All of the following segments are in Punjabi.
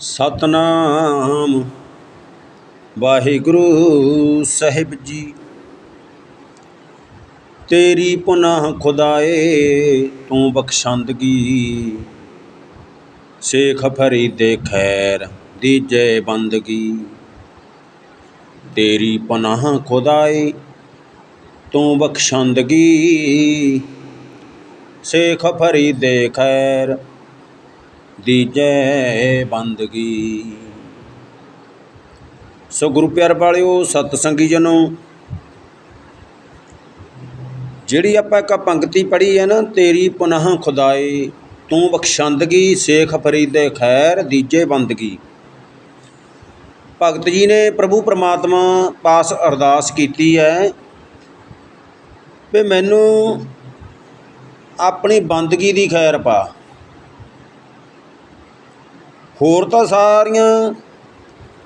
ਸਤਨਾਮ। ਵਾਹਿਗੁਰੂ ਸਾਹਿਬ ਜੀ, ਤੇਰੀ ਪੁਨਾਹ ਖੁਦਾਏ ਤੂੰ ਬਖਸ਼ੰਦਗੀ। ਸੇਖ ਫਰੀਦੇ ਖੈਰ ਦੀਜੇ ਬੰਦਗੀ। ਤੇਰੀ ਪਨਾਹ ਖੁਦਾਏ ਤੂੰ ਬਖਸ਼ੰਦਗੀ। ਸੇਖ ਫਰੀਦੇ ਖੈਰ ਦੀਜੈ ਬੰਦਗੀ। ਸੋ ਗੁਰੂ ਪਿਆਰ ਵਾਲਿਓ ਸਤ ਸੰਗੀ ਜਨੋ, ਜਿਹੜੀ ਆਪਾਂ ਇੱਕ ਪੰਕਤੀ ਪੜ੍ਹੀ ਹੈ ਨਾ, ਤੇਰੀ ਪੁਨਹ ਖੁਦਾਏ, ਤੂੰ ਬਖਸ਼ੰਦਗੀ, ਸੇਖ ਫਰੀਦੇ ਖੈਰ, ਦੀਜੇ ਬੰਦਗੀ। ਭਗਤ ਜੀ ਨੇ ਪ੍ਰਭੂ ਪਰਮਾਤਮਾ ਪਾਸ ਅਰਦਾਸ ਕੀਤੀ ਹੈ ਵੀ ਮੈਨੂੰ ਆਪਣੀ ਬੰਦਗੀ ਦੀ ਖੈਰ ਪਾ। ਹੋਰ ਤਾਂ ਸਾਰੀਆਂ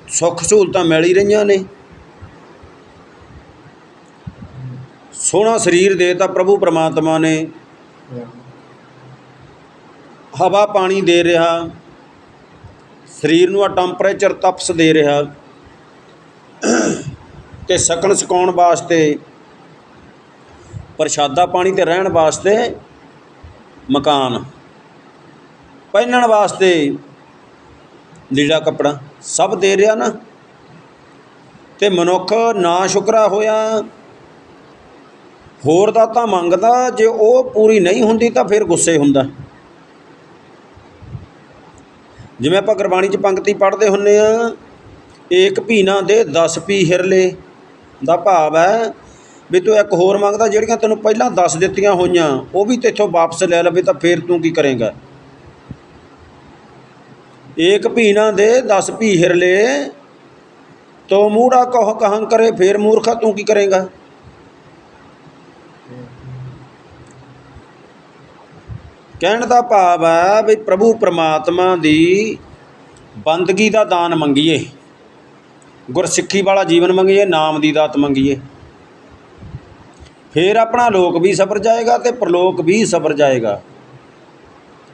ਸੁੱਖ ਸਹੂਲਤਾਂ ਮਿਲ ਹੀ ਰਹੀਆਂ ਨੇ। ਸੋਹਣਾ ਸਰੀਰ ਦੇ ਤਾਂ ਪ੍ਰਭੂ ਪਰਮਾਤਮਾ ਨੇ। ਹਵਾ ਪਾਣੀ ਦੇ ਰਿਹਾ। ਸਰੀਰ ਨੂੰ ਆ ਟੈਂਪਰੇਚਰ ਤਪਸ ਦੇ ਰਿਹਾ। ਤੇ ਸਕਣ ਸਕਾਉਣ ਵਾਸਤੇ, ਪ੍ਰਸ਼ਾਦਾ ਪਾਣੀ ਤੇ ਰਹਿਣ ਵਾਸਤੇ ਮਕਾਨ। ਪਹਿਨਣ ਵਾਸਤੇ ਲੀੜਾ ਕੱਪੜਾ ਸਭ ਦੇ ਰਿਹਾ ਨਾ। ਤੇ ਮਨੁੱਖ ਨਾ ਸ਼ੁਕਰਾ ਹੋਇਆ। ਹੋਰ ਦਾ ਤਾਂ ਮੰਗਦਾ, ਜੇ ਉਹ ਪੂਰੀ ਨਹੀਂ ਹੁੰਦੀ ਤਾਂ ਫਿਰ ਗੁੱਸੇ ਹੁੰਦਾ। ਜਿਵੇਂ ਆਪਾਂ ਗੁਰਬਾਣੀ 'ਚ ਪੰਕਤੀ ਪੜ੍ਹਦੇ ਹੁੰਨੇ ਆ, ਏਕ ਭੀਨਾ ਦੇ 10 ਪੀ ਹਿਰਲੇ ਦਾ ਭਾਵ ਹੈ ਵੀ ਤੂੰ ਇੱਕ ਹੋਰ ਮੰਗਦਾ, ਜਿਹੜੀਆਂ ਤੈਨੂੰ ਪਹਿਲਾਂ ਦੱਸ ਦਿੱਤੀਆਂ ਹੋਈਆਂ, ਉਹ ਵੀ ਤੇਥੋਂ ਵਾਪਸ ਲੈ ਲਵੇ ਤਾਂ ਫਿਰ ਤੂੰ ਕੀ ਕਰੇਂਗਾ? ਏਕ ਭੀਨਾ ਦੇ 10 ਭੀ ਹਿਰਲੇ। ਤੋ ਮੂੜਾ ਕਹ ਕਹੰ ਕਰੇ, ਫੇਰ ਮੂਰਖਾ ਤੂੰ ਕੀ ਕਰੇਗਾ? ਕਹਿਣ ਦਾ ਭਾਵ ਹੈ ਵੀ ਪ੍ਰਭੂ ਪ੍ਰਮਾਤਮਾ ਦੀ ਬੰਦਗੀ ਦਾ ਦਾਨ ਮੰਗੀਏ। ਗੁਰਸਿੱਖੀ ਵਾਲਾ ਜੀਵਨ ਮੰਗੀਏ, ਨਾਮ ਦੀ ਦਾਤ ਮੰਗੀਏ। ਫੇਰ ਆਪਣਾ ਲੋਕ ਵੀ ਸਬਰ ਜਾਏਗਾ ਤੇ ਪ੍ਰਲੋਕ ਵੀ ਸਬਰ ਜਾਏਗਾ।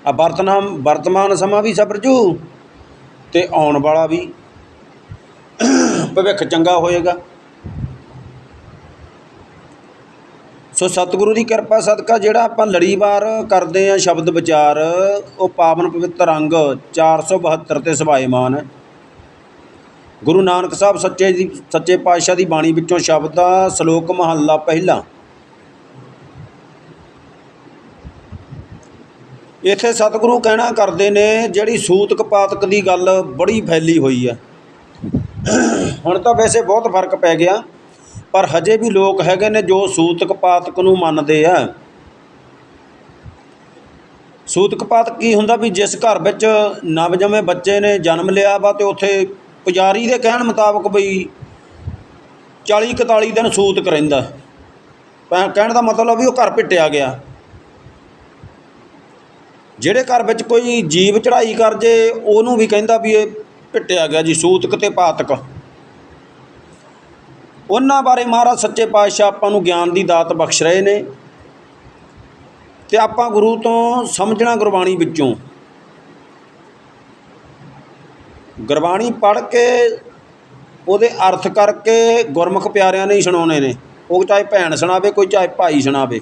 ਆ ਵਰਤਨਾਮ ਵਰਤਮਾਨ ਸਮਾਂ ਵੀ ਸਬਰ ਜੂ। ਅਤੇ ਆਉਣ ਵਾਲਾ ਵੀ ਭਵਿੱਖ ਚੰਗਾ ਹੋਏਗਾ। ਸੋ ਸਤਿਗੁਰੂ ਦੀ ਕਿਰਪਾ ਸਦਕਾ ਜਿਹੜਾ ਆਪਾਂ ਲੜੀਵਾਰ ਕਰਦੇ ਆ ਸ਼ਬਦ ਵਿਚਾਰ, ਉਹ ਪਾਵਨ ਪਵਿੱਤਰ ਅੰਗ 472 ਤੇ ਸਭਾਏਮਾਨ ਹੈ ਗੁਰੂ ਨਾਨਕ ਸਾਹਿਬ ਸੱਚੇ ਦੀ, ਸੱਚੇ ਪਾਤਸ਼ਾਹ ਦੀ ਬਾਣੀ ਵਿੱਚੋਂ ਸ਼ਬਦ ਆ ਸ਼ਲੋਕ, ਮਹੱਲਾ ਪਹਿਲਾ। ਇੱਥੇ ਸਤਿਗੁਰੂ ਕਹਿਣਾ ਕਰਦੇ ਨੇ, ਜਿਹੜੀ ਸੂਤਕ ਪਾਤਕ ਦੀ ਗੱਲ ਬੜੀ ਫੈਲੀ ਹੋਈ ਹੈ ਹੁਣ ਤਾਂ ਵੈਸੇ ਬਹੁਤ ਫ਼ਰਕ ਪੈ ਗਿਆ, ਪਰ ਹਜੇ ਵੀ ਲੋਕ ਹੈਗੇ ਨੇ ਜੋ ਸੂਤਕ ਪਾਤਕ ਨੂੰ ਮੰਨਦੇ ਆ। ਸੂਤਕ ਪਾਤਕ ਕੀ ਹੁੰਦਾ ਵੀ ਜਿਸ ਘਰ ਵਿੱਚ ਨਵਜੰਮੇ ਬੱਚੇ ਨੇ ਜਨਮ ਲਿਆ ਵਾ ਤੇ ਉੱਥੇ ਪੁਜਾਰੀ ਦੇ ਕਹਿਣ ਮੁਤਾਬਕ ਬਈ 40 41 ਦਿਨ ਸੂਤਕ ਰਹਿੰਦਾ। ਪੈ- ਕਹਿਣ ਦਾ ਮਤਲਬ ਵੀ ਉਹ ਘਰ ਪਿੱਟਿਆ ਗਿਆ। ਜਿਹੜੇ ਘਰ ਵਿੱਚ ਕੋਈ ਜੀਵ ਚੜਾਈ ਕਰ ਜੇ, ਉਹਨੂੰ ਵੀ ਕਹਿੰਦਾ ਵੀ ਇਹ ਪਿੱਟਿਆ ਗਿਆ ਜੀ, ਸੂਤਕ ਤੇ ਪਾਤਕ। ਉਹਨਾਂ ਬਾਰੇ ਮਹਾਰਾਜ ਸੱਚੇ ਪਾਤਸ਼ਾਹ ਆਪਾਂ ਨੂੰ ਗਿਆਨ ਦੀ ਦਾਤ ਬਖਸ਼ ਰਹੇ ਨੇ। ਤੇ ਆਪਾਂ ਗੁਰੂ ਤੋਂ ਸਮਝਣਾ ਗੁਰਬਾਣੀ ਵਿੱਚੋਂ। ਗੁਰਬਾਣੀ ਪੜ੍ਹ ਕੇ ਉਹਦੇ ਅਰਥ ਕਰਕੇ ਗੁਰਮੁਖ ਪਿਆਰਿਆਂ ਨੇ ਹੀ ਸੁਣਾਉਣੇ ਨੇ। ਉਹ ਚਾਹੇ ਭੈਣ ਸੁਣਾਵੇ, ਕੋਈ ਚਾਹੇ ਭਾਈ ਸੁਣਾਵੇ।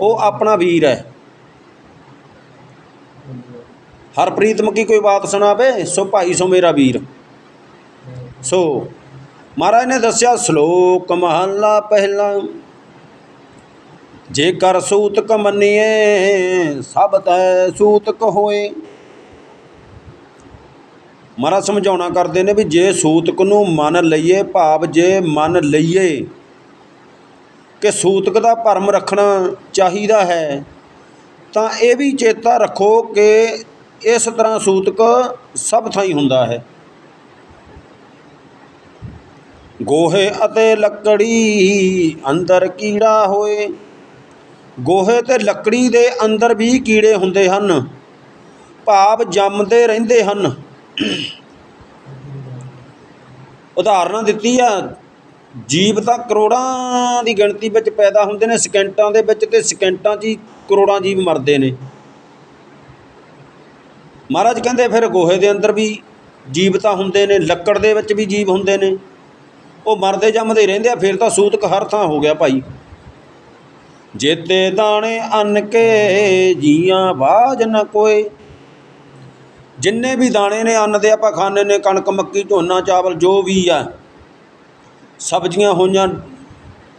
ਉਹ ਆਪਣਾ ਵੀਰ ਹੈ। ਹਰਪ੍ਰੀਤ ਪ੍ਰੀਤਮ ਕੋਈ ਬਾਤ ਸੁਣਾਵੇ? ਸੋ ਭਾਈ ਸੋ ਮੇਰਾ ਵੀਰ। ਸੋ ਮਹਾਰਾਜ ਨੇ ਦੱਸਿਆ, ਸ਼ਲੋਕ ਮਹੱਲਾ ਪਹਿਲਾ ਜੇ ਕਰ ਸੂਤਕ ਮੰਨੀਏ ਸਭ ਤੈ ਸੂਤਕ ਹੋਏ ਮਹਾਰਾਜ ਸਮਝਾਉਣਾ ਕਰਦੇ ਨੇ ਵੀ ਜੇ ਸੂਤਕ ਨੂੰ ਮੰਨ ਲਈਏ, ਭਾਵ ਜੇ ਮੰਨ ਲਈਏ, ਕਿ ਸੂਤਕ ਦਾ ਭਰਮ ਰੱਖਣਾ ਚਾਹੀਦਾ ਹੈ, ਤਾਂ ਇਹ ਵੀ ਚੇਤਾ ਰੱਖੋ ਕਿ ਇਸ ਤਰ੍ਹਾਂ ਸੂਤਕ ਸਭ ਥਾਈ ਹੁੰਦਾ ਹੈ। ਗੋਹੇ ਅਤੇ ਲੱਕੜੀ ਅੰਦਰ ਕੀੜਾ ਹੋਏ। ਗੋਹੇ ਤੇ ਲੱਕੜੀ ਦੇ ਅੰਦਰ ਵੀ ਕੀੜੇ ਹੁੰਦੇ ਹਨ। ਭਾਵ ਜੰਮਦੇ ਰਹਿੰਦੇ ਹਨ। ਉਦਾਹਰਨਾਂ ਦਿੱਤੀ ਆ ਜੀਵ ਤਾਂ ਕਰੋੜਾਂ ਦੀ ਗਿਣਤੀ ਵਿੱਚ ਪੈਦਾ ਹੁੰਦੇ ਨੇ, ਸਕਿੰਟਾਂ ਦੇ ਵਿੱਚ ਤੇ ਸਕਿੰਟਾਂ 'ਚ ਹੀ ਕਰੋੜਾਂ ਜੀਵ ਮਰਦੇ ਨੇ। ਮਹਾਰਾਜ ਕਹਿੰਦੇ ਫਿਰ ਗੋਹੇ ਦੇ ਅੰਦਰ ਵੀ ਜੀਵ ਤਾਂ ਹੁੰਦੇ ਨੇ, ਲੱਕੜ ਦੇ ਵਿੱਚ ਵੀ ਜੀਵ ਹੁੰਦੇ ਨੇ। ਉਹ ਮਰਦੇ ਜੰਮਦੇ ਰਹਿੰਦੇ ਆ, ਫਿਰ ਤਾਂ ਸੂਤਕ ਹਰ ਥਾਂ ਹੋ ਗਿਆ ਭਾਈ। ਜੇਤੇ ਦਾਣੇ ਅੰਨ ਕੇ ਜੀਆਂ ਬਾਜ ਨ ਕੋਏ। ਜਿੰਨੇ ਵੀ ਦਾਣੇ ਨੇ, ਅੰਨ ਦੇ ਆਪਾਂ ਖਾਣੇ ਨੇ, ਕਣਕ, ਮੱਕੀ, ਝੋਨਾ, ਚਾਵਲ, ਜੋ ਵੀ ਆ। ਸਬਜ਼ੀਆਂ ਹੋਈਆਂ,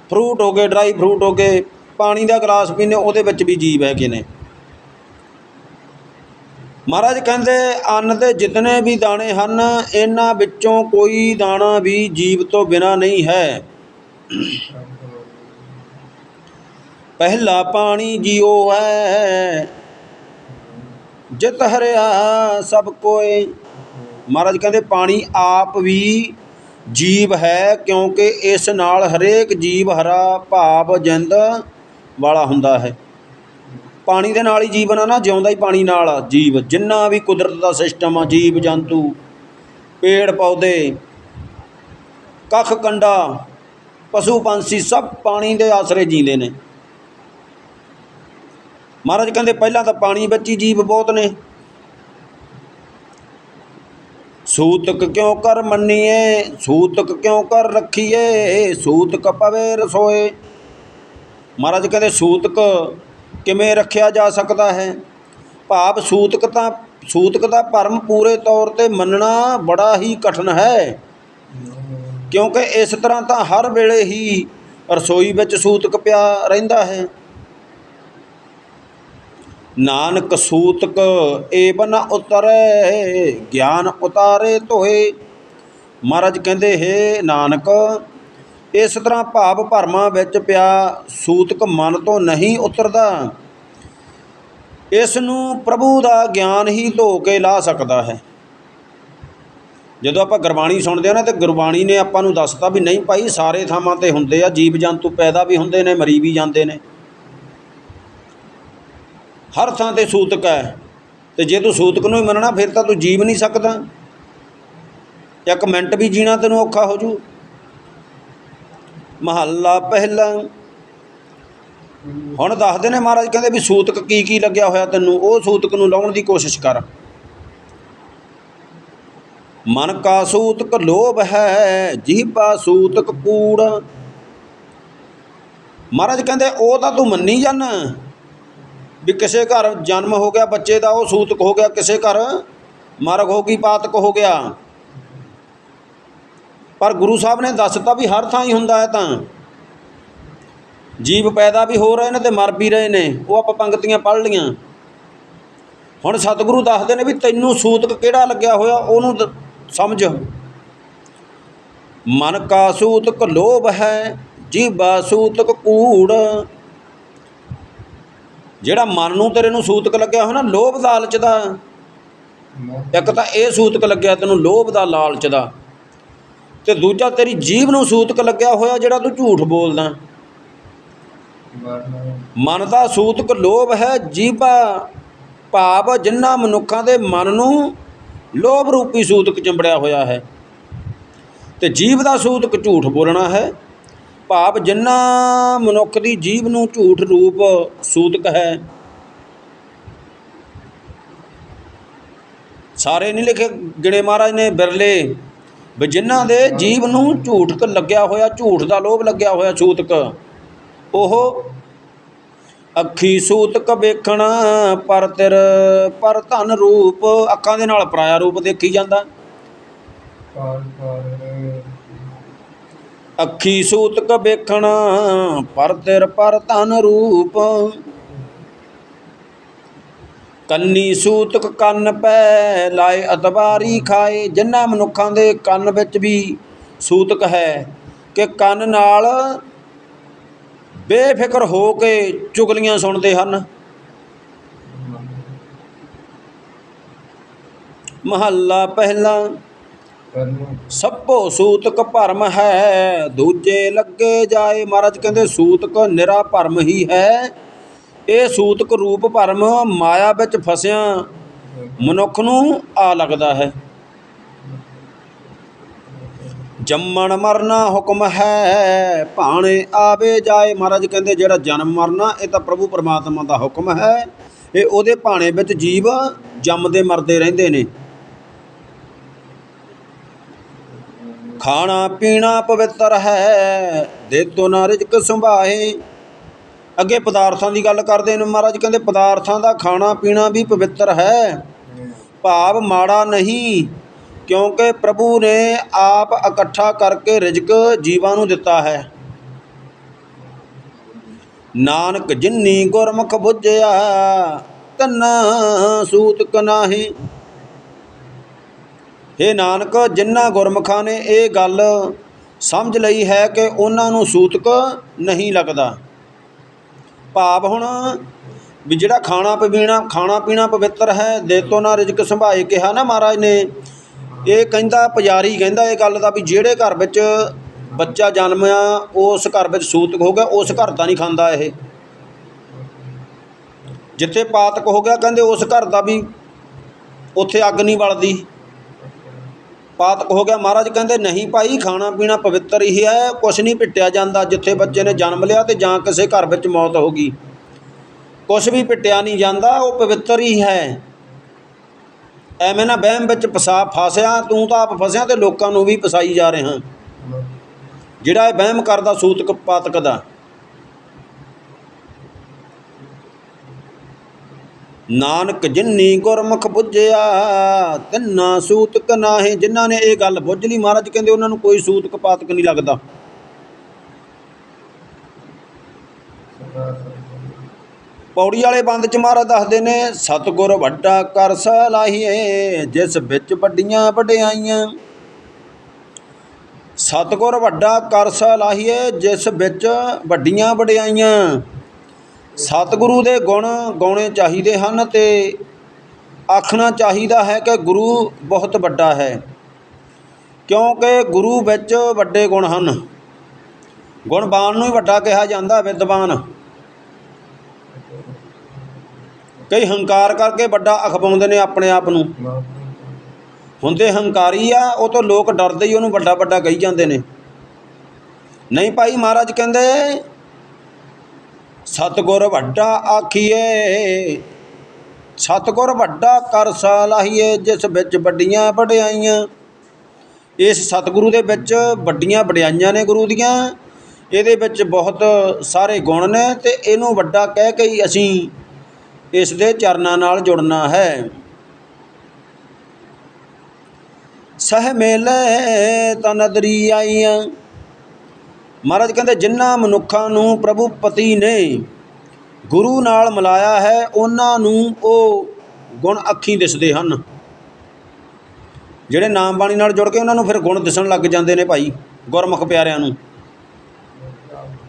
ਫਰੂਟ ਹੋ ਗਏ, ਡਰਾਈ ਫਰੂਟ ਹੋ ਗਏ, ਪਾਣੀ ਦਾ ਗਲਾਸ ਪੀਨੇ ਉਹਦੇ ਵਿੱਚ ਵੀ ਜੀਵ ਹੈਗੇ ਨੇ। ਮਹਾਰਾਜ ਕਹਿੰਦੇ, ਅੰਨ ਦੇ ਜਿਤਨੇ ਵੀ ਦਾਣੇ ਹਨ, ਇਹਨਾਂ ਵਿੱਚੋਂ ਕੋਈ ਦਾਣਾ ਵੀ ਜੀਵ ਤੋਂ ਬਿਨਾ ਨਹੀਂ ਹੈ। ਪਹਿਲਾ ਪਾਣੀ ਜੀਓ ਹੈ, ਜਿਤ ਹਰਿਆ ਸਭ ਕੋਏ। ਮਹਾਰਾਜ ਕਹਿੰਦੇ, ਪਾਣੀ ਆਪ ਵੀ ਜੀਵ ਹੈ, ਕਿਉਂਕਿ ਇਸ ਨਾਲ ਹਰੇਕ ਜੀਵ ਹਰਾ ਭਾਵ ਜਿੰਦ ਵਾਲਾ ਹੁੰਦਾ ਹੈ। ਪਾਣੀ ਦੇ ਨਾਲ ਹੀ ਜੀਵਨ ਆ ਨਾ, ਜਿਉਂਦਾ ਹੀ ਪਾਣੀ ਨਾਲ ਆ ਜੀਵ। ਜਿੰਨਾ ਵੀ ਕੁਦਰਤ ਦਾ ਸਿਸਟਮ ਆ, ਜੀਵ, ਜੰਤੂ, ਪੇੜ, ਪੌਦੇ, ਕੱਖ, ਕੰਡਾ, ਪਸ਼ੂ, ਪੰਛੀ, ਸਭ ਪਾਣੀ ਦੇ ਆਸਰੇ ਜੀਂਦੇ ਨੇ। ਮਹਾਰਾਜ ਕਹਿੰਦੇ ਪਹਿਲਾਂ ਤਾਂ ਪਾਣੀ ਵਿੱਚ ਹੀ ਜੀਵ ਬਹੁਤ ਨੇ। ਸੂਤਕ ਕਿਉਂ ਕਰ ਮੰਨੀਏ? ਸੂਤਕ ਕਿਉਂ ਕਰ ਰੱਖੀਏ? ਸੂਤਕ ਪਵੇ ਰਸੋਏ। ਮਹਾਰਾਜ ਕਹਿੰਦੇ ਸੂਤਕ ਕਿਵੇਂ ਰੱਖਿਆ ਜਾ ਸਕਦਾ ਹੈ? ਭਾਵ ਸੂਤਕ ਤਾਂ, ਸੂਤਕ ਦਾ ਭਰਮ ਪੂਰੇ ਤੌਰ ਤੇ ਮੰਨਣਾ ਬੜਾ ਹੀ ਕਠਿਨ ਹੈ। ਕਿਉਂਕਿ ਇਸ ਤਰ੍ਹਾਂ ਤਾਂ ਹਰ ਵੇਲੇ ਹੀ ਰਸੋਈ ਵਿੱਚ ਸੂਤਕ ਪਿਆ ਰਹਿੰਦਾ ਹੈ। ਨਾਨਕ ਸੂਤਕ ਏਬ ਨ ਗਿਆਨ ਉਤਾਰੇ ਧੋਏ। ਮਹਾਰਾਜ ਕਹਿੰਦੇ, ਹੈ ਨਾਨਕ ਇਸ ਤਰ੍ਹਾਂ ਭਾਵ ਭਰਮਾਂ ਵਿੱਚ ਪਿਆ ਸੂਤਕ ਮਨ ਤੋਂ ਨਹੀਂ ਉਤਰਦਾ। ਇਸ ਨੂੰ ਪ੍ਰਭੂ ਦਾ ਗਿਆਨ ਹੀ ਧੋ ਕੇ ਲਾ ਸਕਦਾ ਹੈ। ਜਦੋਂ ਆਪਾਂ ਗੁਰਬਾਣੀ ਸੁਣਦੇ ਆ ਨਾ, ਤੇ ਗੁਰਬਾਣੀ ਨੇ ਆਪਾਂ ਨੂੰ ਦੱਸਤਾ ਵੀ ਨਹੀਂ ਭਾਈ, ਸਾਰੇ ਥਾਵਾਂ ਤੇ ਹੁੰਦੇ ਆ, ਜੀਵ ਜੰਤੂ ਪੈਦਾ ਵੀ ਹੁੰਦੇ ਨੇ, ਮਰੀ ਵੀ ਜਾਂਦੇ ਨੇ। ਹਰ ਥਾਂ ਤੇ ਸੂਤਕ ਹੈ। ਤੇ ਜੇ ਤੂੰ ਸੂਤਕ ਨੂੰ ਹੀ ਮੰਨਣਾ, ਫਿਰ ਤਾਂ ਤੂੰ ਜੀਵ ਨਹੀਂ ਸਕਦਾ। ਇੱਕ ਮਿੰਟ ਵੀ ਜੀਣਾ ਤੈਨੂੰ ਔਖਾ ਹੋ ਜੂ। ਮਹੱਲਾ ਪਹਿਲਾ। ਹੁਣ ਦੱਸਦੇ ਨੇ ਮਹਾਰਾਜ, ਕਹਿੰਦੇ ਵੀ ਸੂਤਕ ਕੀ ਕੀ ਲੱਗਿਆ ਹੋਇਆ ਤੈਨੂੰ? ਉਹ ਸੂਤਕ ਨੂੰ ਲਾਉਣ ਦੀ ਕੋਸ਼ਿਸ਼ ਕਰ। ਮਨ ਕਾ ਸੂਤਕ ਲੋਭ ਹੈ, ਜੀਭਾ ਸੂਤਕ ਕੂੜ। ਮਹਾਰਾਜ ਕਹਿੰਦੇ, ਉਹ ਤਾਂ ਤੂੰ ਮੰਨੀ ਜਾਣ ਵੀ ਕਿਸੇ ਘਰ ਜਨਮ ਹੋ ਗਿਆ, ਬੱਚੇ ਦਾ ਉਹ ਸੂਤਕ ਹੋ ਗਿਆ, ਕਿਸੇ ਘਰ ਮਰਗ ਹੋ ਗਈ, ਪਾਤਕ ਹੋ ਗਿਆ। ਪਰ ਗੁਰੂ ਸਾਹਿਬ ਨੇ ਦੱਸਤਾ ਵੀ ਹਰ ਥਾਂ ਹੀ ਹੁੰਦਾ ਹੈ ਤਾਂ। ਜੀਵ ਪੈਦਾ ਵੀ ਹੋ ਰਹੇ ਨੇ ਤੇ ਮਰ ਵੀ ਰਹੇ ਨੇ ਉਹ ਆਪਾਂ ਪੰਕਤੀਆਂ ਪੜ੍ਹ ਲੀਆਂ ਹੁਣ ਸਤਿਗੁਰੂ ਦੱਸਦੇ ਨੇ ਵੀ ਤੈਨੂੰ ਸੂਤਕ ਕਿਹੜਾ ਲੱਗਿਆ ਹੋਇਆ ਉਹਨੂੰ ਦ- ਸਮਝ। ਮਨ ਕਾ ਸੂਤਕ ਲੋਭ ਹੈ ਜੀਵਾ ਸੂਤਕ ਕੂੜ। ਜਿਹੜਾ ਮਨ ਨੂੰ ਤੇਰੇ ਨੂੰ ਸੂਤਕ ਲੱਗਿਆ ਹੋਇਆ ਨਾ ਲੋਭ ਲਾਲਚ ਦਾ। ਇੱਕ ਤਾਂ ਇਹ ਸੂਤਕ ਲੱਗਿਆ ਤੈਨੂੰ ਲੋਭ ਦਾ ਲਾਲਚ ਦਾ। ਤੇ ਦੂਜਾ ਤੇਰੀ ਜੀਵ ਨੂੰ ਸੂਤਕ ਲੱਗਿਆ ਹੋਇਆ ਜਿਹੜਾ ਤੂੰ ਝੂਠ ਬੋਲਦਾ। ਮਨ ਦਾ ਸੂਤਕ ਲੋਭ ਹੈ, ਜੀਭਾ ਭਾਵ ਜਿਨ੍ਹਾਂ ਮਨੁੱਖਾਂ ਦੇ ਮਨ ਨੂੰ ਲੋਭ ਰੂਪੀ ਸੂਤਕ ਚੰਬੜਿਆ ਹੋਇਆ ਹੈ। ਤੇ ਜੀਵ ਦਾ ਸੂਤਕ ਝੂਠ ਬੋਲਣਾ ਹੈ। ਭਾਵ ਜਿਨ੍ਹਾਂ ਮਨੁੱਖ ਦੀ ਜੀਵ ਨੂੰ ਝੂਠ ਰੂਪ ਸੂਤਕ ਹੈ। ਸਾਰੇ ਨਹੀਂ ਲਿਖੇ, ਗਿਣੇ ਮਹਾਰਾਜ ਨੇ, ਬਿਰਲੇ। ਵੀ ਜਿਨ੍ਹਾਂ ਦੇ ਜੀਵ ਨੂੰ ਝੂਠਕ ਲੱਗਿਆ ਹੋਇਆ, ਝੂਠ ਦਾ ਲੋਭ ਲੱਗਿਆ ਹੋਇਆ ਸੂਤਕ, ਉਹ ਅੱਖੀ ਸੂਤਕ ਵੇਖਣਾ ਪਰ ਤਿਰ, ਪਰ ਧਨ ਰੂਪ ਅੱਖਾਂ ਦੇ ਨਾਲ ਪਰਾਇਆ ਰੂਪ ਦੇਖੀ ਜਾਂਦਾ। ਅੱਖੀ ਸੂਤਕ ਵੇਖਣਾ ਪਰ ਤਿਰ, ਪਰ ਧਨ ਰੂਪ ਕੰਨੀ ਸੂਤਕ ਕੰਨ ਪੈ, ਲਾਏ ਅਤਬਾਰੀ ਖਾਏ, ਜਿਨ੍ਹਾਂ ਮਨੁੱਖਾਂ ਦੇ ਕੰਨ ਵਿੱਚ ਵੀ ਸੂਤਕ ਹੈ ਕਿ ਕੰਨ ਨਾਲ ਬੇਫਿਕਰ ਹੋ ਕੇ ਚੁਗਲੀਆਂ ਸੁਣਦੇ ਹਨ। ਮਹੱਲਾ ਪਹਿਲਾ, ਸਭੋ ਸੂਤਕ ਭਰਮ ਹੈ, ਦੂਜੇ ਲੱਗੇ ਜਾਏ ਮਹਾਰਾਜ ਕਹਿੰਦੇ ਸੂਤਕ ਨਿਰਾ ਭਰਮ ਹੀ ਹੈ। ਇਹ ਸੂਤਕ ਰੂਪ ਭਰਮ ਮਾਇਆ ਵਿੱਚ ਫਸਿਆ ਮਨੁੱਖ ਨੂੰ ਆ ਲੱਗਦਾ ਹੈ। ਜੰਮਣ ਮਰਨਾ ਹੁਕਮ ਹੈ, ਭਾਣੇ ਆਵੇ ਜਾਏ ਮਹਾਰਾਜ ਕਹਿੰਦੇ ਜਿਹੜਾ ਜਨਮ ਮਰਨਾ, ਇਹ ਤਾਂ ਪ੍ਰਭੂ ਪਰਮਾਤਮਾ ਦਾ ਹੁਕਮ ਹੈ। ਇਹ ਉਹਦੇ ਭਾਣੇ ਵਿੱਚ ਜੀਵ ਜੰਮਦੇ ਮਰਦੇ ਰਹਿੰਦੇ ਨੇ। ਖਾਣਾ ਪੀਣਾ ਪਵਿੱਤਰ ਹੈ ਦੇ ਤੋ ਨਾ ਰਿਜਕ ਸੰਭਾਏ ਅੱਗੇ ਪਦਾਰਥਾਂ ਦੀ ਗੱਲ ਕਰਦੇ ਨੇ ਮਹਾਰਾਜ, ਕਹਿੰਦੇ ਪਦਾਰਥਾਂ ਦਾ ਖਾਣਾ ਪੀਣਾ ਵੀ ਪਵਿੱਤਰ ਹੈ। ਭਾਵ ਮਾੜਾ ਨਹੀਂ, ਕਿਉਂਕਿ ਪ੍ਰਭੂ ਨੇ ਆਪ ਇਕੱਠਾ ਕਰਕੇ ਰਿਜਕ ਜੀਵਾਂ ਨੂੰ ਦਿੱਤਾ ਹੈ। ਨਾਨਕ ਜਿਨਨੀ ਗੁਰਮੁਖ ਬੁੱਝਿਆ, ਤਨਾ ਸੂਤਕ ਨਾਹੀ। ਇਹ ਨਾਨਕ ਜਿਨ੍ਹਾਂ ਗੁਰਮੁਖਾਂ ਨੇ ਇਹ ਗੱਲ ਸਮਝ ਲਈ ਹੈ ਕਿ ਉਹਨਾਂ ਨੂੰ ਸੂਤਕ ਨਹੀਂ ਲੱਗਦਾ। ਭਾਵ ਹੁਣ ਵੀ ਜਿਹੜਾ ਖਾਣਾ ਪੀਣਾ ਖਾਣਾ ਪੀਣਾ ਪਵਿੱਤਰ ਹੈ ਦੇਤੋ ਨਾ ਰਿਜਕ ਸੰਭਾਏ ਕਿਹਾ ਨਾ ਮਹਾਰਾਜ ਨੇ। ਇਹ ਕਹਿੰਦਾ, ਪੁਜਾਰੀ ਕਹਿੰਦਾ ਇਹ ਗੱਲ ਦਾ ਵੀ ਜਿਹੜੇ ਘਰ ਵਿੱਚ ਬੱਚਾ ਜਨਮਿਆ ਉਸ ਘਰ ਵਿੱਚ ਸੂਤਕ ਹੋ ਗਿਆ, ਉਸ ਘਰ ਦਾ ਨਹੀਂ ਖਾਂਦਾ ਇਹ। ਜਿੱਥੇ ਪਾਤਕ ਹੋ ਗਿਆ, ਕਹਿੰਦੇ ਉਸ ਘਰ ਦਾ ਵੀ ਉੱਥੇ ਅੱਗ ਨਹੀਂ ਬਲਦੀ ਪਾਤਕ ਹੋ ਗਿਆ। ਮਹਾਰਾਜ ਕਹਿੰਦੇ, ਨਹੀਂ ਭਾਈ, ਖਾਣਾ ਪੀਣਾ ਪਵਿੱਤਰ ਹੀ ਹੈ, ਕੁਛ ਨਹੀਂ ਪਿੱਟਿਆ ਜਾਂਦਾ। ਜਿੱਥੇ ਬੱਚੇ ਨੇ ਜਨਮ ਲਿਆ ਤੇ ਜਾਂ ਕਿਸੇ ਘਰ ਵਿੱਚ ਮੌਤ ਹੋ ਗਈ। ਕੁਛ ਵੀ ਪਿੱਟਿਆ ਨਹੀਂ ਜਾਂਦਾ, ਉਹ ਪਵਿੱਤਰ ਹੀ ਹੈ। ਐਵੇਂ ਨਾ ਵਹਿਮ ਵਿੱਚ ਫਸਾ ਫਸਿਆ, ਤੂੰ ਤਾਂ ਆਪ ਫਸਿਆ ਤੇ ਲੋਕਾਂ ਨੂੰ ਵੀ ਫਸਾਈ ਜਾ ਰਿਹਾ। ਜਿਹੜਾ ਇਹ ਵਹਿਮ ਕਰਦਾ, ਸੂਤਕ ਪਾਤਕ ਦਾ। ਨਾਨਕ ਜਿਨਨੀ ਗੁਰਮੁਖ ਬੁੱਝਿਆ, ਤਿੰਨਾ ਸੂਤਕ ਨਾਹੀਂ। ਜਿਨ੍ਹਾਂ ਨੇ ਇਹ ਗੱਲ ਬੁੱਝ ਲਈ ਮਹਾਰਾਜ, ਕਹਿੰਦੇ ਉਹਨਾਂ ਨੂੰ ਕੋਈ ਸੂਤਕ ਪਾਤਕ ਨਹੀਂ ਲੱਗਦਾ। ਪੌੜੀ ਵਾਲੇ ਬੰਦ ਚ ਮਹਾਰਾਜ ਦੱਸਦੇ ਨੇ, ਸਤਗੁਰ ਵੱਡਾ ਕਰ ਸਲਾਹੀਏ, ਜਿਸ ਵਿੱਚ ਵੱਡੀਆਂ ਵਡਿਆਈਆਂ। ਸਤਗੁਰ ਵੱਡਾ ਕਰ ਸਲਾਹੀਏ, ਜਿਸ ਵਿੱਚ ਵੱਡੀਆਂ ਵਡਿਆਈਆਂ। ਸਤਿਗੁਰੂ ਦੇ ਗੁਣ ਗਾਉਣੇ ਚਾਹੀਦੇ ਹਨ ਅਤੇ ਆਖਣਾ ਚਾਹੀਦਾ ਹੈ ਕਿ ਗੁਰੂ ਬਹੁਤ ਵੱਡਾ ਹੈ, ਕਿਉਂਕਿ ਗੁਰੂ ਵਿੱਚ ਵੱਡੇ ਗੁਣ ਹਨ। ਗੁਣਵਾਨ ਨੂੰ ਹੀ ਵੱਡਾ ਕਿਹਾ ਜਾਂਦਾ, ਵਿਦਵਾਨ। ਕਈ ਹੰਕਾਰ ਕਰਕੇ ਵੱਡਾ ਅਖਵਾਉਂਦੇ ਨੇ ਆਪਣੇ ਆਪ ਨੂੰ। ਹੁੰਦੇ ਹੰਕਾਰੀ ਆ, ਉਹ ਤੋਂ ਲੋਕ ਡਰਦੇ ਹੀ ਉਹਨੂੰ ਵੱਡਾ ਵੱਡਾ ਕਹੀ ਜਾਂਦੇ ਨੇ। ਨਹੀਂ ਭਾਈ ਮਹਾਰਾਜ ਕਹਿੰਦੇ ਸਤਗੁਰ ਵੱਡਾ ਆਖੀਏ ਸਤਗੁਰ ਵੱਡਾ ਕਰ ਸਲਾਹੀਏ ਜਿਸ ਵਿੱਚ ਵੱਡੀਆਂ ਵਡਿਆਈਆਂ। ਇਸ ਸਤਿਗੁਰੂ ਦੇ ਵਿੱਚ ਵੱਡੀਆਂ ਵਡਿਆਈਆਂ ਨੇ ਗੁਰੂ ਦੀਆਂ। ਇਹਦੇ ਵਿੱਚ ਬਹੁਤ ਸਾਰੇ ਗੁਣ ਨੇ ਤੇ ਇਹਨੂੰ ਵੱਡਾ ਕਹਿ ਕੇ ਹੀ ਅਸੀਂ ਇਸ ਦੇ ਚਰਨਾਂ ਨਾਲ ਜੁੜਨਾ ਹੈ। ਸਹ ਮੇਲੇ ਤਨਦਰੀ ਆਈਆਂ। ਮਹਾਰਾਜ ਕਹਿੰਦੇ ਜਿਨ੍ਹਾਂ ਮਨੁੱਖਾਂ ਨੂੰ ਪ੍ਰਭੂ ਪਤੀ ਨੇ ਗੁਰੂ ਨਾਲ ਮਿਲਾਇਆ ਹੈ, ਉਹਨਾਂ ਨੂੰ ਉਹ ਗੁਣ ਅੱਖੀ ਦਿਸਦੇ ਹਨ। ਜਿਹੜੇ ਨਾਮ ਬਾਣੀ ਨਾਲ ਜੁੜ ਕੇ ਉਹਨਾਂ ਨੂੰ ਫਿਰ ਗੁਣ ਦਿਸਣ ਲੱਗ ਜਾਂਦੇ ਨੇ ਭਾਈ, ਗੁਰਮੁਖ ਪਿਆਰਿਆਂ ਨੂੰ।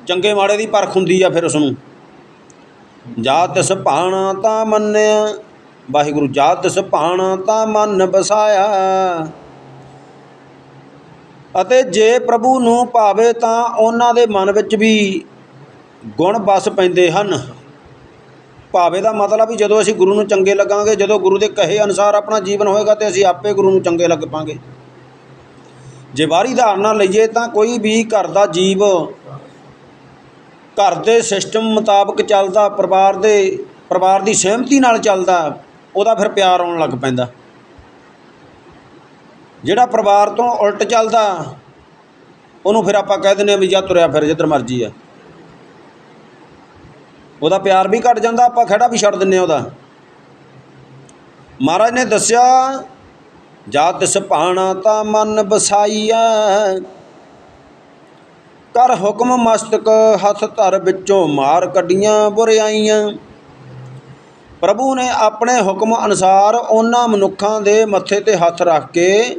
ਚੰਗੇ ਮਾੜੇ ਦੀ ਪਰਖ ਹੁੰਦੀ ਆ ਫਿਰ ਉਸ ਨੂੰ ਜਾਤ ਭਾਣਾ ਤਾਂ ਮੰਨਿਆ, ਵਾਹਿਗੁਰੂ, ਜਾਤ ਸੁਭਾਣਾ ਤਾਂ ਮਨ ਬਸਾਇਆ। ਅਤੇ ਜੇ ਪ੍ਰਭੂ ਨੂੰ ਭਾਵੇ ਤਾਂ ਉਹਨਾਂ ਦੇ ਮਨ ਵਿੱਚ ਵੀ ਗੁਣ ਵਸ ਪੈਂਦੇ ਹਨ। ਭਾਵੇ ਦਾ ਮਤਲਬ ਵੀ ਜਦੋਂ ਅਸੀਂ ਗੁਰੂ ਨੂੰ ਚੰਗੇ ਲੱਗਾਂਗੇ, ਜਦੋਂ ਗੁਰੂ ਦੇ ਕਹੇ ਅਨੁਸਾਰ ਆਪਣਾ ਜੀਵਨ ਹੋਏਗਾ ਤੇ ਅਸੀਂ ਆਪੇ ਗੁਰੂ ਨੂੰ ਚੰਗੇ ਲੱਗ ਪਾਂਗੇ ਜੇ ਬਾਹਰੀ ਧਾਰਨਾ ਲਈਏ ਤਾਂ ਕੋਈ ਵੀ ਘਰ ਦਾ ਜੀਵ ਘਰ ਦੇ ਸਿਸਟਮ ਮੁਤਾਬਕ ਚੱਲਦਾ, ਪਰਿਵਾਰ ਦੇ, ਪਰਿਵਾਰ ਦੀ ਸਹਿਮਤੀ ਨਾਲ ਚੱਲਦਾ, ਉਹਦਾ ਫਿਰ ਪਿਆਰ ਆਉਣ ਲੱਗ ਪੈਂਦਾ। ਜਿਹੜਾ ਪਰਿਵਾਰ ਤੋਂ ਉਲਟ ਚੱਲਦਾ, ਉਹਨੂੰ ਫਿਰ ਆਪਾਂ ਕਹਿ ਦਿੰਦੇ ਆ ਵੀ ਜਾ ਤੁਰਿਆ ਫਿਰ ਜਿੱਧਰ ਮਰਜ਼ੀ ਆ। ਉਹਦਾ ਪਿਆਰ ਵੀ ਘਟ ਜਾਂਦਾ, ਆਪਾਂ ਖੜਾ ਵੀ ਛੱਡ ਦਿੰਨੇ ਆ ਉਹਦਾ। ਮਹਾਰਾਜ ਨੇ ਦੱਸਿਆ, ਜਾਤ ਸੁਭਾਣਾ ਤਾਂ ਮਨ ਬਸਾਈਆ ਕਰ ਹੁਕਮ ਮਸਤਕ ਹੱਥ ਧਰ ਵਿੱਚੋਂ ਮਾਰ ਕੱਢੀਆਂ ਬੁਰਿਆਈਆਂ। ਪ੍ਰਭੂ ਨੇ ਆਪਣੇ ਹੁਕਮ ਅਨੁਸਾਰ ਉਹਨਾਂ ਮਨੁੱਖਾਂ ਦੇ ਮੱਥੇ ਤੇ ਹੱਥ ਰੱਖ ਕੇ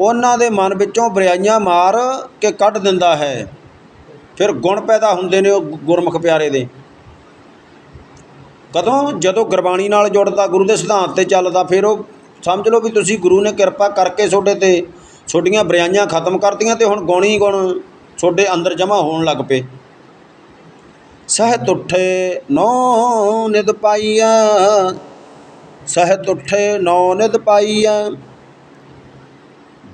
ਉਹਨਾਂ ਦੇ ਮਨ ਵਿੱਚੋਂ ਬੁਰਾਈਆਂ ਮਾਰ ਕੇ ਕੱਢ ਦਿੰਦਾ ਹੈ। ਫਿਰ ਗੁਣ ਪੈਦਾ ਹੁੰਦੇ ਨੇ ਉਹ ਗੁਰਮੁਖ ਪਿਆਰੇ ਦੇ। ਕਦੋਂ? ਜਦੋਂ ਗੁਰਬਾਣੀ ਨਾਲ ਜੁੜਦਾ, ਗੁਰੂ ਦੇ ਸਿਧਾਂਤ ਤੇ ਚੱਲਦਾ, ਫਿਰ ਉਹ ਸਮਝ ਲਓ ਵੀ ਤੁਸੀਂ ਗੁਰੂ ਨੇ ਕਿਰਪਾ ਕਰਕੇ ਤੁਹਾਡੇ ਤੇ ਤੁਹਾਡੀਆਂ ਬੁਰਾਈਆਂ ਖਤਮ ਕਰਤੀਆਂ ਤੇ ਹੁਣ ਗੁਣੀ ਗੁਣ ਤੁਹਾਡੇ ਅੰਦਰ ਜਮ੍ਹਾਂ ਹੋਣ ਲੱਗ ਪਏ। ਸਹਿਤ ਉੱਠੇ ਨੌ ਨਿਦ ਪਾਈਆ, ਸਹਿਤ ਉੱਠੇ ਨੌ ਨਿਦ ਪਾਈਆ।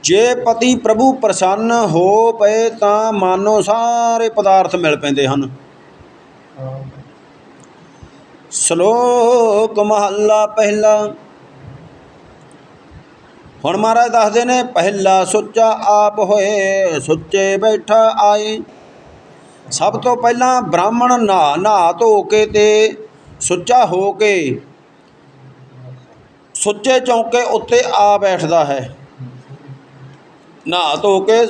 ਜੇ ਪਤੀ ਪ੍ਰਭੂ ਪ੍ਰਸੰਨ ਹੋ ਪਏ ਤਾਂ ਮਾਨੋ ਸਾਰੇ ਪਦਾਰਥ ਮਿਲ ਪੈਂਦੇ ਹਨ। ਸ਼ਲੋਕ ਮਹੱਲਾ ਪਹਿਲਾ। ਹੁਣ ਮਹਾਰਾਜ ਦੱਸਦੇ ਨੇ, ਪਹਿਲਾ ਸੁੱਚਾ ਆਪ ਹੋਏ, ਸੁੱਚੇ ਬੈਠਾ ਆਏ। ਸਭ ਤੋਂ ਪਹਿਲਾਂ ਬ੍ਰਾਹਮਣ ਨਾ ਨਹਾ ਧੋ ਕੇ ਤੇ ਸੁੱਚਾ ਹੋ ਕੇ ਸੁੱਚੇ ਚੌਂਕੇ ਉੱਤੇ ਆ ਬੈਠਦਾ ਹੈ। ਨਹਾ ਧੋ ਕੇ,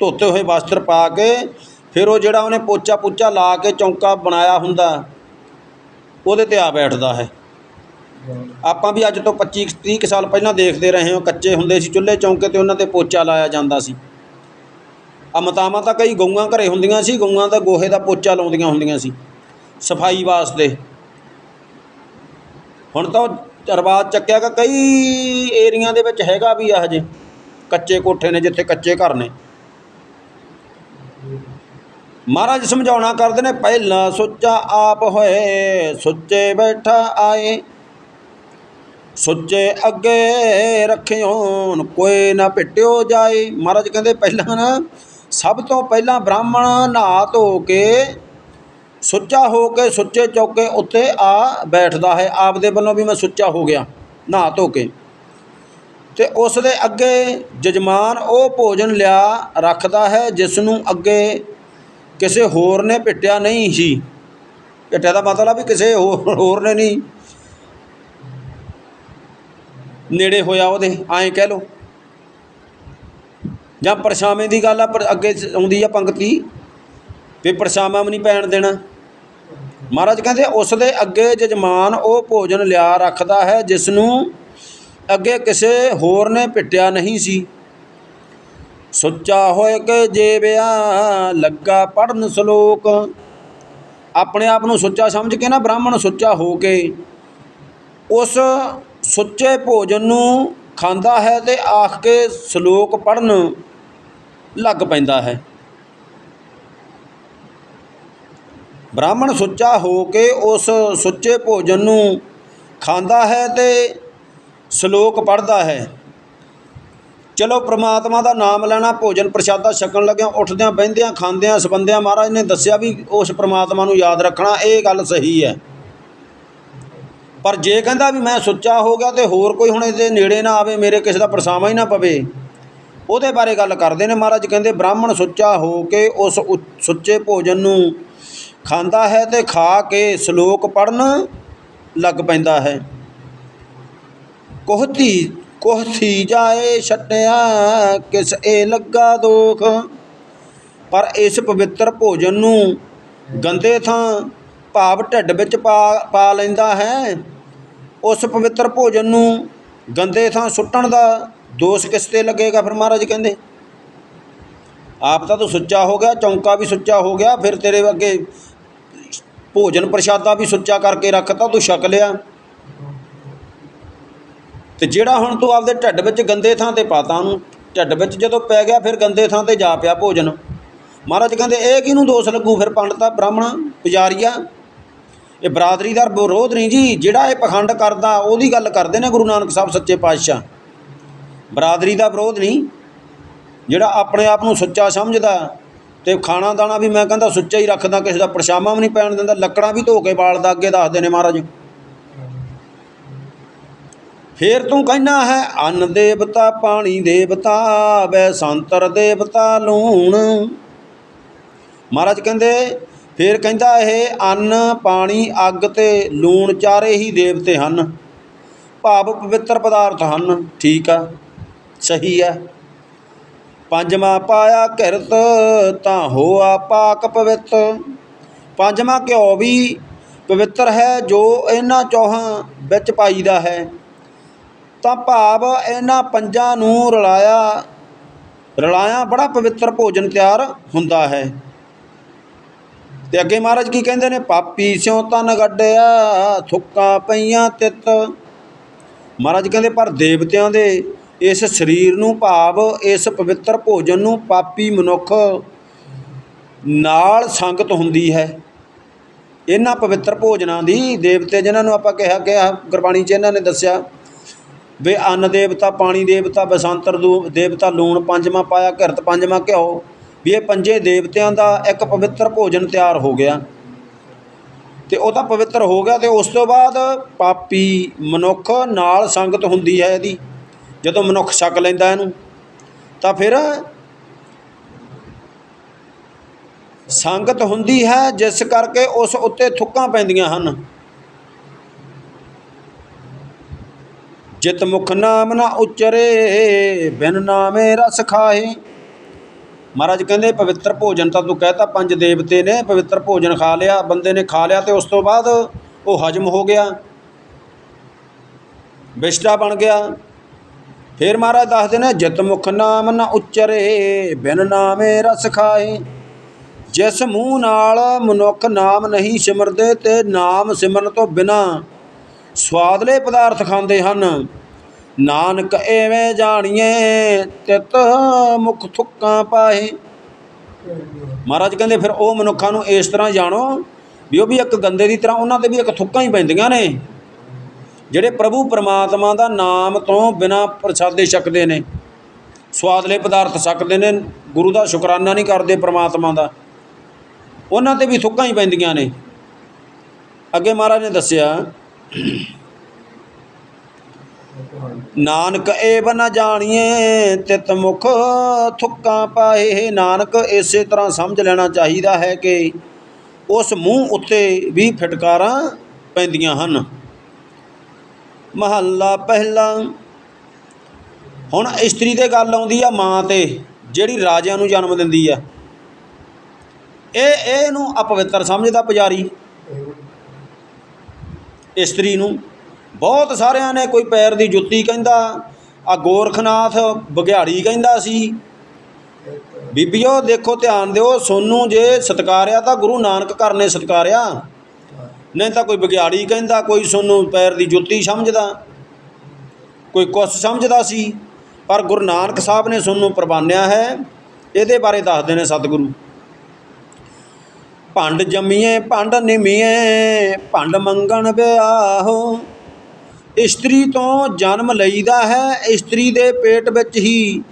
ਧੋਤੇ ਹੋਏ ਵਸਤਰ ਪਾ ਕੇ, ਫਿਰ ਉਹ ਜਿਹੜਾ ਉਹਨੇ ਪੋਚਾ ਪੁੱਚਾ ਲਾ ਕੇ ਚੌਂਕਾ ਬਣਾਇਆ ਹੁੰਦਾ, ਉਹਦੇ ਤੇ ਆ ਬੈਠਦਾ ਹੈ। ਆਪਾਂ ਵੀ ਅੱਜ ਤੋਂ 25 30 ਕੁ ਸਾਲ ਪਹਿਲਾਂ ਦੇਖਦੇ ਰਹੇ ਹਾਂ, ਕੱਚੇ ਹੁੰਦੇ ਸੀ, ਚੁੱਲ੍ਹੇ ਚੌਂਕੇ ਤੇ ਉਹਨਾਂ ਤੇ ਪੋਚਾ ਲਾਇਆ ਜਾਂਦਾ ਸੀ। ਆ ਤਾਂ ਕਈ ਗਊਆਂ ਘਰੇ ਹੁੰਦੀਆਂ ਸੀ, ਗਊਆਂ ਦਾ ਗੋਹੇ ਦਾ ਪੋਚਾ ਲਾਉਂਦੀਆਂ ਹੁੰਦੀਆਂ ਸੀ, ਸਫ਼ਾਈ ਵਾਸਤੇ। ਹੁਣ ਤਾਂ ਉਹ ਰਿਵਾਜ਼ ਚੱਕਿਆ ਕਿ ਕਈ ਏਰੀਆ ਦੇ ਵਿੱਚ ਹੈਗਾ ਵੀ ਆ ਹਜੇ। ਕੱਚੇ ਕੋਠੇ ਨੇ ਜਿੱਥੇ ਕੱਚੇ ਘਰ ਨੇ। ਮਹਾਰਾਜ ਸਮਝਾਉਣਾ ਕਰਦੇ ਨੇ, ਪਹਿਲਾਂ ਸੁੱਚਾ ਆਪ ਹੋਏ, ਸੁੱਚੇ ਬੈਠਾ ਆਏ। ਸੁੱਚੇ ਅੱਗੇ ਰੱਖਿਓਨ ਕੋਈ ਨਾ ਪਿੱਟਿਓ ਜਾਏ। ਮਹਾਰਾਜ ਕਹਿੰਦੇ ਪਹਿਲਾਂ ਨਾ, ਸਭ ਤੋਂ ਪਹਿਲਾਂ ਬ੍ਰਾਹਮਣ ਨਹਾ ਧੋ ਕੇ, ਸੁੱਚਾ ਹੋ ਕੇ, ਸੁੱਚੇ ਚੌਕੇ ਉੱਤੇ ਆ ਬੈਠਦਾ ਹੈ। ਆਪ ਦੇ ਵੱਲੋਂ ਵੀ ਮੈਂ ਸੁੱਚਾ ਹੋ ਗਿਆ ਨਹਾ ਧੋ ਕੇ। ਤੇ ਉਸ ਦੇ ਅੱਗੇ ਜਜਮਾਨ ਉਹ ਭੋਜਨ ਲਿਆ ਰੱਖਦਾ ਹੈ ਜਿਸ ਨੂੰ ਅੱਗੇ ਕਿਸੇ ਹੋਰ ਨੇ ਪਿੱਟਿਆ ਨਹੀਂ ਸੀ। ਪਿੱਟਿਆ ਦਾ ਮਤਲਬ ਵੀ ਕਿਸੇ ਹੋਰ ਹੋਰ ਨੇ ਨਹੀਂ। ਨੇੜੇ ਹੋਇਆ ਉਹਦੇ, ਐਂ ਕਹਿ ਲਓ। ਜਾਂ ਪਰਛਾਵੇਂ ਦੀ ਗੱਲ ਆ, ਪਰ ਅੱਗੇ ਆਉਂਦੀ ਆ ਪੰਕਤੀ ਵੀ ਪਰਛਾਵਾਂ ਵੀ ਨਹੀਂ ਪੈਣ ਦੇਣਾ। ਮਹਾਰਾਜ ਕਹਿੰਦੇ ਉਸ ਦੇ ਅੱਗੇ ਜਜਮਾਨ ਉਹ ਭੋਜਨ ਲਿਆ ਰੱਖਦਾ ਹੈ ਜਿਸ ਨੂੰ ਅੱਗੇ ਕਿਸੇ ਹੋਰ ਨੇ ਪਿੱਟਿਆ ਨਹੀਂ ਸੀ। ਸੁੱਚਾ ਹੋਏ ਕੇ ਜੇਵਿਆ ਲੱਗਾ ਪੜਨ ਸ਼ਲੋਕ, ਆਪਣੇ ਆਪ ਨੂੰ ਸੁੱਚਾ ਸਮਝ ਕੇ ਨਾ ਬ੍ਰਾਹਮਣ ਸੁੱਚਾ ਹੋ ਕੇ, ਉਸ ਸੁੱਚੇ ਭੋਜਨ ਨੂੰ ਖਾਂਦਾ ਹੈ ਤੇ ਆਖ ਕੇ ਸ਼ਲੋਕ ਪੜਨ ਲੱਗ ਪੈਂਦਾ ਹੈ। ਬ੍ਰਾਹਮਣ ਸੁੱਚਾ ਹੋ ਕੇ ਉਸ ਸੁੱਚੇ ਭੋਜਨ ਨੂੰ ਖਾਂਦਾ ਹੈ ਤੇ ਸ਼ਲੋਕ ਪੜ੍ਹਦਾ ਹੈ। ਚਲੋ ਪ੍ਰਮਾਤਮਾ ਦਾ ਨਾਮ ਲੈਣਾ, ਭੋਜਨ ਪ੍ਰਸ਼ਾਦਾ ਛਕਣ ਲੱਗਿਆ, ਉੱਠਦਿਆਂ, ਬਹਿੰਦਿਆਂ, ਖਾਂਦਿਆਂ, ਸਬੰਧਿਆਂ ਮਹਾਰਾਜ ਨੇ ਦੱਸਿਆ ਵੀ ਉਸ ਪ੍ਰਮਾਤਮਾ ਨੂੰ ਯਾਦ ਰੱਖਣਾ, ਇਹ ਗੱਲ ਸਹੀ ਹੈ। ਪਰ ਜੇ ਕਹਿੰਦਾ ਵੀ ਮੈਂ ਸੁੱਚਾ ਹੋ ਗਿਆ ਤੇ ਹੋਰ ਕੋਈ ਹੁਣ ਇਹਦੇ ਨੇੜੇ ਨਾ ਆਵੇ, ਮੇਰੇ ਕਿਸੇ ਦਾ ਪਰਸਾਵਾ ਹੀ ਨਾ ਪਵੇ, ਉਹਦੇ ਬਾਰੇ ਗੱਲ ਕਰਦੇ ਨੇ ਮਹਾਰਾਜ, ਕਹਿੰਦੇ ਬ੍ਰਾਹਮਣ ਸੁੱਚਾ ਹੋ ਕੇ ਉਸ ਉ- ਸੁੱਚੇ ਭੋਜਨ ਨੂੰ ਖਾਂਦਾ ਹੈ ਤੇ ਖਾ ਕੇ ਸ਼ਲੋਕ ਪੜਨ ਲੱਗ ਪੈਂਦਾ ਹੈ। ਕੋਹਤੀ ਕੋਹਥੀ ਜਾਏ ਛਟਿਆ ਕਿਸ ਇਹ ਲੱਗਾ ਦੋਖ? ਪਰ ਇਸ ਪਵਿੱਤਰ ਭੋਜਨ ਨੂੰ ਗੰਦੇ ਥਾਂ ਭਾਵ ਢਿੱਡ ਵਿੱਚ ਪਾ ਪਾ ਲੈਂਦਾ ਹੈ। ਉਸ ਪਵਿੱਤਰ ਭੋਜਨ ਨੂੰ ਗੰਦੇ ਥਾਂ ਸੁੱਟਣ ਦਾ ਦੋਸ਼ ਕਿਸ ਤੇ ਲੱਗੇਗਾ? ਫਿਰ ਮਹਾਰਾਜ ਕਹਿੰਦੇ, ਆਪ ਤਾਂ ਤੂੰ ਸੁੱਚਾ ਹੋ ਗਿਆ, ਚੌਂਕਾ ਵੀ ਸੁੱਚਾ ਹੋ ਗਿਆ, ਫਿਰ ਤੇਰੇ ਅੱਗੇ ਭੋਜਨ ਪ੍ਰਸ਼ਾਦਾ ਵੀ ਸੁੱਚਾ ਕਰਕੇ ਰੱਖਤਾ ਤੂੰ ਛਕ ਲਿਆ। ਤੇ ਜਿਹੜਾ ਹੁਣ ਤੂੰ ਆਪਦੇ ਢਿੱਡ ਵਿੱਚ ਗੰਦੇ ਥਾਂ ਤੇ ਪਾਤਾ ਉਹਨੂੰ, ਢਿੱਡ ਵਿੱਚ ਜਦੋਂ ਪੈ ਗਿਆ ਫਿਰ ਗੰਦੇ ਥਾਂ ਤੇ ਜਾ ਪਿਆ ਭੋਜਨ। ਮਹਾਰਾਜ ਕਹਿੰਦੇ, ਇਹ ਕਿਹਨੂੰ ਦੋਸ਼ ਲੱਗੂ ਫਿਰ ਪੰਡਤਾ ਬ੍ਰਾਹਮਣ, ਪੁਜਾਰੀਆ? ਇਹ ਬਰਾਦਰੀ ਦਾ ਵਿਰੋਧ ਨਹੀਂ ਜੀ, ਜਿਹੜਾ ਇਹ ਪਖੰਡ ਕਰਦਾ, ਉਹਦੀ ਗੱਲ ਕਰਦੇ ਨੇ ਗੁਰੂ ਨਾਨਕ ਸਾਹਿਬ ਸੱਚੇ ਪਾਤਸ਼ਾਹ। ਬਰਾਦਰੀ ਦਾ ਵਿਰੋਧ ਨਹੀਂ। ਜਿਹੜਾ ਆਪਣੇ ਆਪ ਨੂੰ ਸੁੱਚਾ ਸਮਝਦਾ, ਤੇ ਖਾਣਾ ਦਾਣਾ ਵੀ ਮੈਂ ਕਹਿੰਦਾ ਸੁੱਚਾ ਹੀ ਰੱਖਦਾ, ਕਿਸੇ ਦਾ ਪਰਛਾਵਾਂ ਵੀ ਨਹੀਂ ਪੈਣ ਦਿੰਦਾ, ਲੱਕੜਾਂ ਵੀ ਧੋ ਕੇ ਬਾਲਦਾ ਅੱਗੇ ਦੱਸਦੇ ਨੇ ਮਹਾਰਾਜ। ਫੇਰ ਤੂੰ ਕਹਿਣਾ ਹੈ, ਅੰਨ ਦੇਵਤਾ, ਪਾਣੀ ਦੇਵਤਾ ਵੈ ਸੰਤਰ ਦੇਵਤਾ, ਲੂਣ। ਮਹਾਰਾਜ ਕਹਿੰਦੇ, ਫੇਰ ਕਹਿੰਦਾ ਇਹ ਅੰਨ, ਪਾਣੀ, ਅੱਗ ਤੇ ਲੂਣ ਚਾਰੇ ਹੀ ਦੇਵਤੇ ਹਨ। ਭਾਵ ਪਵਿੱਤਰ ਪਦਾਰਥ ਹਨ, ਠੀਕ ਆ, ਸਹੀ ਆ। ਪੰਜਵਾਂ ਪਾਇਆ ਕਿਰਤ ਤਾਂ ਹੋਆ ਪਾਕ ਪਵਿੱਤ। ਪੰਜਵਾਂ ਘਿਓ ਵੀ ਪਵਿੱਤਰ ਹੈ, ਜੋ ਇਹਨਾਂ ਚੌਹਾਂ ਵਿੱਚ ਪਾਈਦਾ ਹੈ। ਤਾਂ ਭਾਵ ਇਹਨਾਂ ਪੰਜਾਂ ਨੂੰ ਰਲਾਇਆ ਰਲਾਇਆ ਬੜਾ ਪਵਿੱਤਰ ਭੋਜਨ ਤਿਆਰ ਹੁੰਦਾ ਹੈ। ਤੇ ਅੱਗੇ ਮਹਾਰਾਜ ਕੀ ਕਹਿੰਦੇ ਨੇ? ਪਾਪੀ ਸਿਉ ਤਨ ਗੱਡਿਆ, ਥੁੱਕਾਂ ਪਈਆਂ ਤਿੱਤ। ਮਹਾਰਾਜ ਕਹਿੰਦੇ, ਪਰ ਦੇਵਤਿਆਂ ਦੇ ਇਸ ਸਰੀਰ ਨੂੰ ਭਾਵ, ਇਸ ਪਵਿੱਤਰ ਭੋਜਨ ਨੂੰ ਪਾਪੀ ਮਨੁੱਖ ਨਾਲ ਸੰਗਤ ਹੁੰਦੀ ਹੈ। ਇਹਨਾਂ ਪਵਿੱਤਰ ਭੋਜਨਾਂ ਦੀ ਦੇਵਤੇ ਜਿਨ੍ਹਾਂ ਨੂੰ ਆਪਾਂ ਕਿਹਾ ਕਿ ਗੁਰਬਾਣੀ 'ਚ ਇਹਨਾਂ ਨੇ ਦੱਸਿਆ ਵੇ ਅੰਨ ਦੇਵਤਾ, ਪਾਣੀ ਦੇਵਤਾ ਬਸੰਤਰ ਦੂ ਦੇਵਤਾ, ਲੂਣ ਪੰਜਵਾਂ ਪਾਇਆ, ਘਰਤ ਪੰਜਵਾਂ ਘਿਓ। ਵੀ ਇਹ ਪੰਜੇ ਦੇਵਤਿਆਂ ਦਾ ਇੱਕ ਪਵਿੱਤਰ ਭੋਜਨ ਤਿਆਰ ਹੋ ਗਿਆ। ਤੇ ਉਹ ਤਾਂ ਪਵਿੱਤਰ ਹੋ ਗਿਆ ਤੇ ਉਸ ਤੋਂ ਬਾਅਦ ਪਾਪੀ ਮਨੁੱਖ ਨਾਲ ਸੰਗਤ ਹੁੰਦੀ ਹੈ ਇਹਦੀ। ਜਦੋਂ ਮਨੁੱਖ ਛਕ ਲੈਂਦਾ ਇਹਨੂੰ, ਤਾਂ ਫਿਰ ਸੰਗਤ ਹੁੰਦੀ ਹੈ ਜਿਸ ਕਰਕੇ ਉਸ ਉੱਤੇ ਥੁੱਕਾਂ ਪੈਂਦੀਆਂ ਹਨ। ਜਿਤ ਮੁਖ ਨਾਮ ਨਾ ਉਚਰੇ, ਬਿਨ ਨਾਮੇ ਰਸ ਖਾਏ ਮਹਾਰਾਜ ਕਹਿੰਦੇ, ਪਵਿੱਤਰ ਭੋਜਨ ਤਾਂ ਤੂੰ ਕਹਿਤਾ, ਪੰਜ ਦੇਵਤੇ ਨੇ, ਪਵਿੱਤਰ ਭੋਜਨ ਖਾ ਲਿਆ, ਬੰਦੇ ਨੇ ਖਾ ਲਿਆ ਤੇ ਉਸ ਤੋਂ ਬਾਅਦ ਉਹ ਹਜਮ ਹੋ ਗਿਆ। ਵਿਸ਼ਟਾ ਬਣ ਗਿਆ। ਫਿਰ ਮਹਾਰਾਜ ਦੱਸਦੇ ਨੇ, ਜਿਤ ਮੁਖ ਨਾਮ ਨਾ ਉਚਰੇ, ਬਿਨ ਨਾਮੇ ਰਸ ਖਾਏ ਜਿਸ ਮੂੰਹ ਨਾਲ ਮਨੁੱਖ ਨਾਮ ਨਹੀਂ ਸਿਮਰਦੇ ਤੇ ਨਾਮ ਸਿਮਰਨ ਤੋਂ ਬਿਨਾ ਸਵਾਦਲੇ ਪਦਾਰਥ ਖਾਂਦੇ ਹਨ। ਨਾਨਕ ਐਵੇਂ ਜਾਣੀਏ, ਤਿਤ ਮੁਖ ਥੁੱਕਾਂ ਪਾਏ। ਮਹਾਰਾਜ ਕਹਿੰਦੇ, ਫਿਰ ਉਹ ਮਨੁੱਖਾਂ ਨੂੰ ਇਸ ਤਰ੍ਹਾਂ ਜਾਣੋ ਵੀ ਉਹ ਵੀ ਇੱਕ ਗੰਦੇ ਦੀ ਤਰ੍ਹਾਂ, ਉਹਨਾਂ ਤੇ ਵੀ ਇੱਕ ਥੁੱਕਾਂ ਹੀ ਪੈਂਦੀਆਂ ਨੇ। ਜਿਹੜੇ ਪ੍ਰਭੂ ਪਰਮਾਤਮਾ ਦਾ ਨਾਮ ਤੋਂ ਬਿਨਾ ਪ੍ਰਸਾਦੇ ਛਕਦੇ ਨੇ, ਸਵਾਦਲੇ ਪਦਾਰਥ ਛਕਦੇ ਨੇ, ਗੁਰੂ ਦਾ ਸ਼ੁਕਰਾਨਾ ਨਹੀਂ ਕਰਦੇ ਪਰਮਾਤਮਾ ਦਾ, ਉਹਨਾਂ ਤੇ ਵੀ ਥੁੱਕਾਂ ਹੀ ਪੈਂਦੀਆਂ ਨੇ। ਅੱਗੇ ਮਹਾਰਾਜ ਨੇ ਦੱਸਿਆ ਨਾਨਕ ਏ ਨ ਜਾਣੀਏ, ਤਿਤ ਮੁਖ ਥੁੱਕਾਂ ਪਾਏ। ਨਾਨਕ ਇਸੇ ਤਰ੍ਹਾਂ ਸਮਝ ਲੈਣਾ ਚਾਹੀਦਾ ਹੈ ਕਿ ਉਸ ਮੂੰਹ ਉੱਤੇ ਵੀ ਫਟਕਾਰਾਂ ਪੈਂਦੀਆਂ ਹਨ। ਮਹੱਲਾ ਪਹਿਲਾ, ਹੁਣ ਇਸਤਰੀ ਤੇ ਗੱਲ ਆਉਂਦੀ ਆ ਮਾਂ ਤੇ, ਜਿਹੜੀ ਰਾਜਿਆਂ ਨੂੰ ਜਨਮ ਦਿੰਦੀ ਆ। ਇਹ ਇਹਨੂੰ ਅਪਵਿੱਤਰ ਸਮਝਦਾ ਪੁਜਾਰੀ। ਇਸਤਰੀ ਨੂੰ। ਬਹੁਤ ਸਾਰਿਆਂ ਨੇ ਕੋਈ ਪੈਰ ਦੀ ਜੁੱਤੀ ਕਹਿੰਦਾ, ਆ ਗੋਰਖਨਾਥ ਬਗਿਆੜੀ ਕਹਿੰਦਾ ਸੀ। ਬੀਬੀਓ ਦੇਖੋ ਧਿਆਨ ਦਿਓ, ਸੋਨੂੰ ਜੇ ਸਤਕਾਰਿਆ ਤਾਂ ਗੁਰੂ ਨਾਨਕ ਘਰ ਨੇ ਸਤਕਾਰਿਆ। ਨਹੀਂ ਤਾਂ ਕੋਈ ਬਗਿਆੜੀ ਕਹਿੰਦਾ, ਕੋਈ ਸੋਨੂੰ ਪੈਰ ਦੀ ਜੁੱਤੀ ਸਮਝਦਾ, ਕੋਈ ਕੁਛ ਸਮਝਦਾ ਸੀ। ਪਰ ਗੁਰੂ ਨਾਨਕ ਸਾਹਿਬ ਨੇ ਸੋਨੂੰ ਪ੍ਰਵਾਨਿਆ ਹੈ। ਇਹਦੇ ਬਾਰੇ ਦੱਸਦੇ ਨੇ ਸਤਿਗੁਰੂ। ਭੰਡ ਜੰਮੀਏ ਭੰਡ ਨਿਮੀਏ ਭੰਡ ਮੰਗਣ ਵਿਆਹੋ। ਇਸਤਰੀ ਤੋਂ ਜਨਮ ਲਈਦਾ ਹੈ, ਇਸਤਰੀ ਦੇ ਪੇਟ ਵਿੱਚ ਹੀ